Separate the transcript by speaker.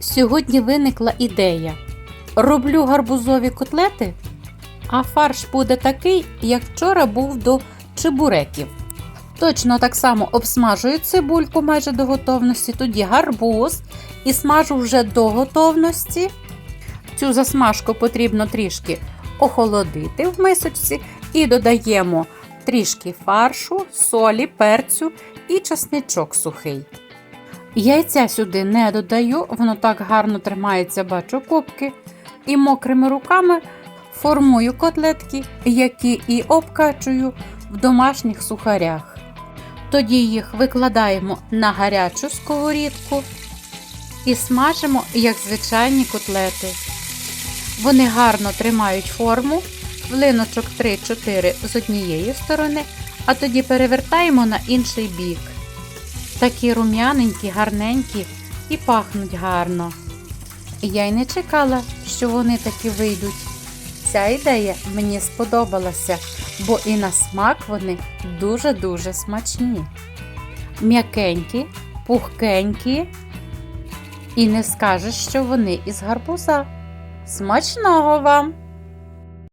Speaker 1: Сьогодні виникла ідея. Роблю гарбузові котлети, а фарш буде такий, як вчора був до чебуреків. Точно так само обсмажую цибульку майже до готовності, тоді гарбуз і смажу вже до готовності. Цю засмажку потрібно трішки охолодити в мисочці і додаємо трішки фаршу, солі, перцю і часничок сухий. Яйця сюди не додаю, воно так гарно тримається, бачу кубки. І мокрими руками формую котлетки, які і обкачую в домашніх сухарях. Тоді їх викладаємо на гарячу сковорідку і смажимо, як звичайні котлети. Вони гарно тримають форму, влиночок 3-4 з однієї сторони, а тоді перевертаємо на інший бік. Такі рум'яненькі, гарненькі і пахнуть гарно. Я й не чекала, що вони такі вийдуть. Ця ідея мені сподобалася, бо і на смак вони дуже-дуже смачні. М'якенькі, пухкенькі. І не скажеш, що вони із гарбуза. Смачного вам!